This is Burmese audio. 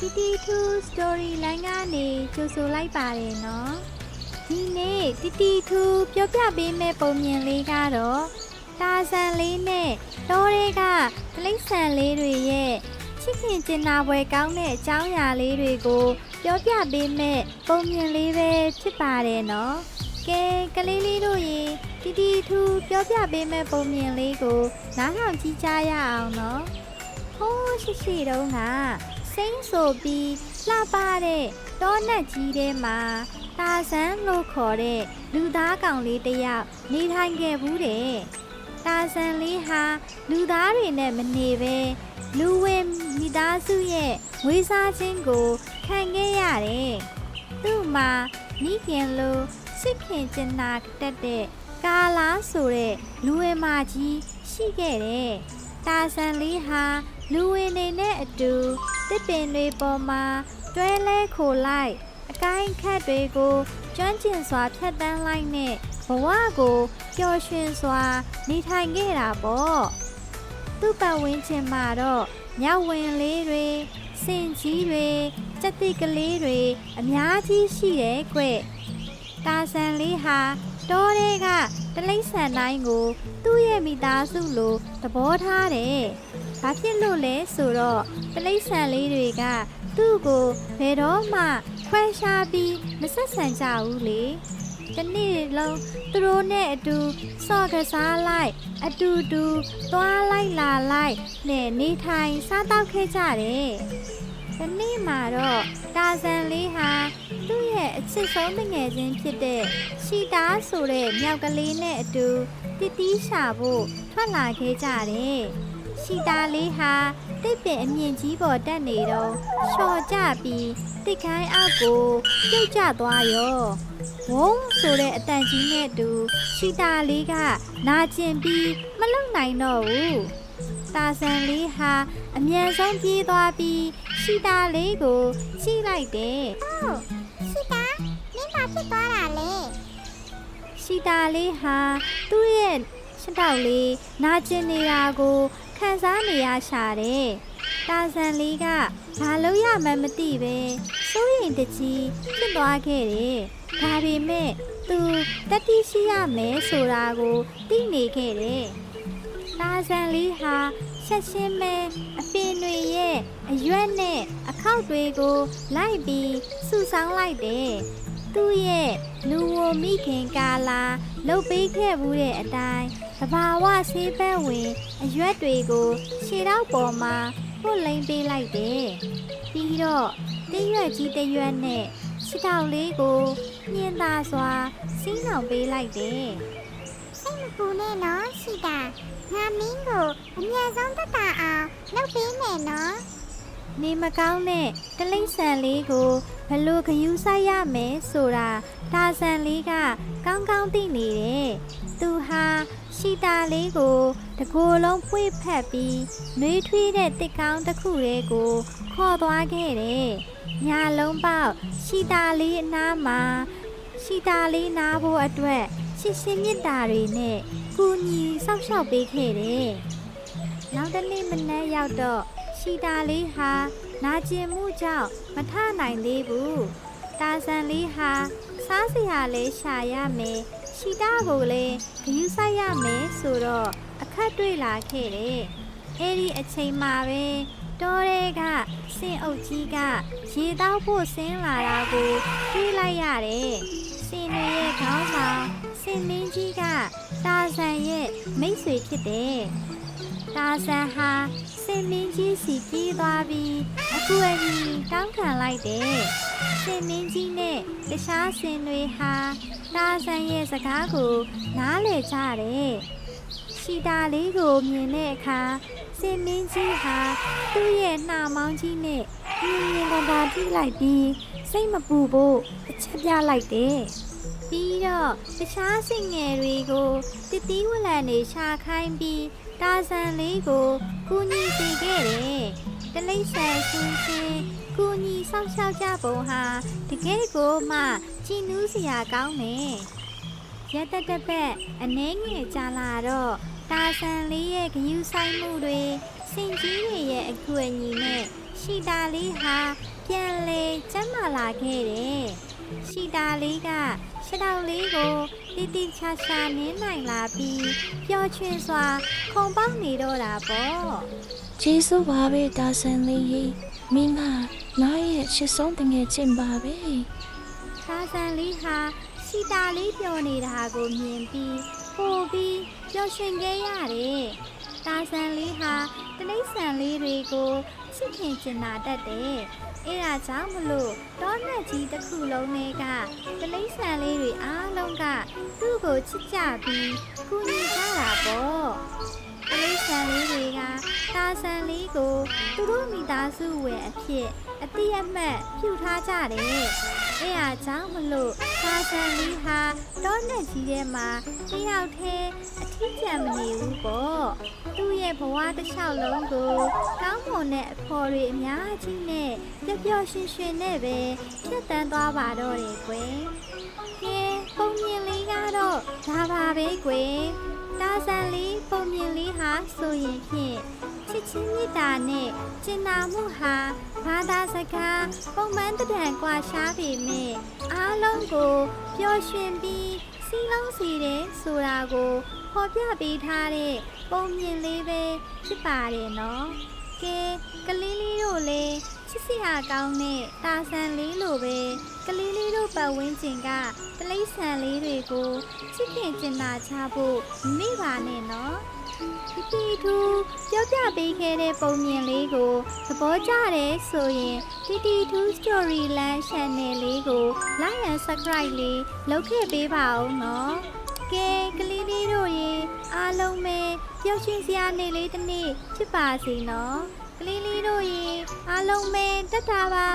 တီတီထူစတိုရီလိုင်းကနေကြိုဆိုလိုက်ပါတယ်နော်ဒီနေ့တီတီထူပြောပြပေးမယ့်ပုံမြင်လေးကတော့တာဆန်လေးနဲ့တောတွေကတိလိษံလေးတွေရဲ့ချစ်ခင်ကျင်နာပွဲကောင်းတဲ့အကြောင်းအရာလေးတွေကိုပြောပြပေးမယ့်ပုံမြင်လေးပဲဖြစ်ပါတယ်နော်ကဲကလေးလေးတို့ရေတီတီထူပြောပြပေးမယ့်ပုံမြင်လေးကိုနားထောင်ကြည့်ကြရအောင်နော်ဟိုးရှိရှိတုန်းက စိမ့်ဆိုပြီးလှပတဲ့တောနက်ကြီးထဲမှာတာဆန်းလို့ခေါ်တဲ့လူသားကောင်လေးတစ်ယောက်နေထိုင်ခဲ့ဘူးတဲ့တာဆန်းလေးဟာလူသားတွေနဲ့မနေပဲလူဝင်မိသားစုရဲ့ဝေးစားခြင်းကိုခံခဲ့ရတယ်သူ့မှာမိခင်လိုစစ်ခင်ကျင်နာတတ်တဲ့ကာလာဆိုတဲ့လူဝင်မကြီးရှိခဲ့တဲ့တာဆန်လေးဟာလူဝင်နေနဲ့အတူ တစ်ပင်တွေပေါ်မှာတွဲလဲခိုလိုက်အကိုင်းခတ်တွေကိုကျွမ်းကျင်စွာဖြတ်တန်းလိုက်နဲ့ဘဝကိုပျော်ရွှင်စွာ နေထိုင်ခဲ့တာပေါ့သူ့ပတ်ဝန်းကျင်မှာတော့ညဝင်လေးတွေစင်ကြီးတွေစက်တိကလေးတွေအများကြီးရှိတယ်ကွတာဆန်လေးဟာတောတွေကတလိษံတိုင်းကို သူ့ရဲ့မိသားစုလိုသဘောထားတယ်။ ဘာဖြစ်လို့လဲဆိုတော့တိလိษံလေးတွေကသူ့ကိုဘယ်တော့မှခွဲခြားပြီးမဆက်ဆံကြဘူးလေ။ဒီနေ့လုံးသူတို့နဲ့အတူစော့ကစားလိုက်အတူတူသွားလိုက်လာလိုက်နဲ့နေထိုင်စားတောက်ခဲ့ကြတယ်။ဒီနေ့မှာတော့တာဇန်လေးဟာသူ့ရဲ့အချစ်ဆုံးတငယ်ချင်းဖြစ်တဲ့ရှီတာဆိုတဲ့မြောက်ကလေးနဲ့အတူတီတီးရှာဖို့ထွက်လာခဲ့ကြတယ်။ ရှီတာလေးဟာတိတ်ပင်အမြင့်ကြီးပေါ်တက်နေတော့လျှော်ကြပြီးတိတ်ခိုင်းအောက်ကိုပြုတ်ကျသွားရော။ဝုန်းဆိုတဲ့အတန်ကြီးနဲ့တူရှီတာလေးကနာကျင်ပြီးမလုံနိုင်တော့ဘူး။တာဆန်လေးဟာအမြန်ဆုံးပြေးသွားပြီးရှီတာလေးကိုချိလိုက်တယ်။ဟုတ်ရှိတာမင်းဘာဖြစ်သွားတာလဲရှီတာလေးဟာသူ့ရဲ့ရှစ်တောက်လေးနာကျင်နေတာကို ခံစားနေရရှာတယ်။တာဆန်လေးကဘာလို့ရမှန်းမသိပဲစိုးရိမ်တကြီးဖြစ်သွားခဲ့တယ်။ဒါပေမဲ့သူတတိရှိရမယ်ဆိုတာကိုသိနေခဲ့တယ်။တာဆန်လေးဟာဆက်ရှင်းမဲ့အပင်တွေရဲ့အရွက်နဲ့အခောက်တွေကိုလိုက်ပြီးစုဆောင်းလိုက်တယ်။ သူ့ရဲ့လူဝမိခင်ကာလာလှုပ်ပေးခဲ့မှုတဲ့အတိုင်းတဘာဝဆေးဘက်ဝင် အရွက်တွေကိုခြေထောက်ပေါ်မှာပုတ်လိမ်ပေးလိုက်တယ်။ပြီးတော့တရွက်ကြီးတရွက်နဲ့ခြေထောက်လေးကိုညင်သာစွာစီးနှောင်ပေးလိုက်တယ်စိတ်မပူနဲ့နော်ရှိတာငါမင်းကိုအမြန်ဆုံးတက်တာအောင်လုပ်ပေးမယ်နော်။ နေမကောင်းတဲ့တလိမ့်ဆန်လေးကိုဘယ်လို့ဂယူးဆိုင်ရမယ်ဆိုတာဒါဆန်လေးကကောင်းကောင်းသိနေတယ်။သူဟာရှီတာလေးကိုတကိုယ်လုံးဖွေ့ဖက်ပြီးနှွေးထွေးတဲ့တစ်ကောင်းတစ်ခုလေးကိုခေါ်သွားခဲ့တယ်။ညာလုံးပေါက်ရှီတာလေးအနားမှာရှီတာလေးနားဖို့အတွက်ရှစ်ရှင်းမြစ်တာတွေနဲ့ကူညီဆောက်ရှောက်ပေးခဲ့တယ်။နောက်တစ်နေ့မနက်ရောက်တော့ ရှီတာလေးဟာနာကျင်မှုကြောင့်မထနိုင်သေးဘူး။တာဆန်လေးဟာစားစရာလေးရှာရမယ်။ရှီတာကိုလည်းဂယူးဆိုင်ရမယ်ဆိုတော့အခက်တွေ့လာခဲ့တယ်။အဲဒီအချိန်မှာပဲတောရဲကစင်အုပ်ကြီးကရေတောက်ဖို့ဆင်းလာတာကိုတွေ့လိုက်ရတယ်။စင်တွေရဲ့ခေါင်းဆောင်စင်မင်းကြီးကတာဆန်ရဲ့မိတ်ဆွေဖြစ်တယ်။ တာဆန်ဟာစင်မင်းကြီးစီပြေးသွားပြီးအကူအညီတောင်းခံလိုက်တယ်။စင်မင်းကြီးနဲ့တခြားစင်တွေဟာတာဆန်ရဲ့စကားကို နားလည်ကြတယ်။ရှီတာလေးကိုမြင်တဲ့အခါစင်မင်းကြီးဟာသူ့ရဲ့နှာမောင်းကြီးနဲ့မြင်မြင်သာသာထိလိုက်ပြီးစိတ်မပူဖို့အချက်ပြလိုက်တယ်။ ပြီးတော့တခြားစင်ငယ်တွေကိုတတိဝလန်နေရှာခိုင်းပြီးတာဆန်လေးကိုကူညီစေခဲ့တယ်။တလိမ့်ဆန်ရှင်းရှင်းကူညီဆောက်ရှောက်ကြပုံဟာတကယ်ကိုမှချီနူးစရာကောင်းတယ်။ရက်တက်တက်ပက်အနှဲငယ်ကြာလာတော့တာဆန်လေးရဲ့ဂယူးဆိုင်မှုတွေစင်ကြီးတွေရဲ့အကူအညီနဲ့ရှိတာလေးဟာပြန်လေကျမ်းမာလာခဲ့တယ်ရှိတာလေးက ရှစ်တောက်လေးကိုတိတိချာချာနင်းနိုင်လာပြီးပျော်ရွှင်စွာ ခုန်ပေါက်နေတော့တာပေါ့ကျေးဇူးပါပဲတာဆန်လေးရေမိမနားရဲ့ရှစ်ဆုံးတငယ်ချင်းပါပဲသာဆန်လေးဟာရှိတာလေးပျော်နေတာကိုမြင်ပြီးပိုပြီးပျော်ရွှင်ခဲ့ရတယ်။သာဆန်လေးဟာတလိษံလေးတွေကို ချစ်ခင်ကျင်နာတတ်တယ်။အဲဒါကြောင့်မလို့တောနတ်ကြီးတစ်ခုလုံးတွေကတလိษံလေးတွေအားလုံးကသူ့ကိုချစ်ကြပြီးကူညီကြတာပေါ့။တလိษံလေးတွေကသာဆန်လေးကိုသူတို့မိသားစုဝင်အဖြစ်အတိအမှတ်ပြုထားကြတယ်။အဲအားကြောင့်မလို့သာဆန်လေးဟာတောနဲ့ကြီးထဲမှာတယောက်တည်း အထီးကျန်မနေဘူးပေါ့သူ့ရဲ့ဘဝတစ်လျှောက်လုံးကိုကောင်းမွန်တဲ့အဖော်တွေအများကြီးနဲ့ပျော်ပျော်ရွှင်ရွှင်နဲ့ပဲဖြတ်တန်းသွားပါတော့တယ်ကွယ်ကဲပုံမြင်လေးကတော့ဒါပါပဲကွယ်တာဆန်လေးပုံမြင်လေးဟာဆိုရင်ဖြင့်ချစ်ချင်းမေတ္တာနဲ့ကျင်နာမှုဟာဘာသာစကားပုံမှန်တံကွာရှားပေမဲ့အားလုံးကိုပျော်ရွှင်ပြီး စီလုံးစီတယ်ဆိုတာကိုဖော်ပြပေးထားတဲ့ပုံမြင်လေးပဲဖြစ်ပါတယ်နော်ကဲကလေးလေးတို့လည်းချစ်စရာကောင်းတဲ့တာဆန်လေးလိုပဲ ကလေးလေးတို့ပတ်ဝန်းကျင်ကတလိษံလေးတွေကိုချစ်ခင်ကျင်နာချဖို့မမေ့ပါနဲ့နော်တီတီထူပြောပြပေးခဲ့တဲ့ပုံမြင်လေးကိုသဘောကျတယ်ဆိုရင်တီတီထူ Storyland Channel လေးကို Like and Subscribe လေးလုပ်ခဲ့ပေးပါဦးနော်ကဲကလေးလေးတို့ရေအားလုံးပဲပျော်ရွှင်စရာနေ့လေးတစ်နေ့ဖြစ်ပါစေနော်ကလေးလေးတို့ရေအားလုံးပဲတက်တာပါ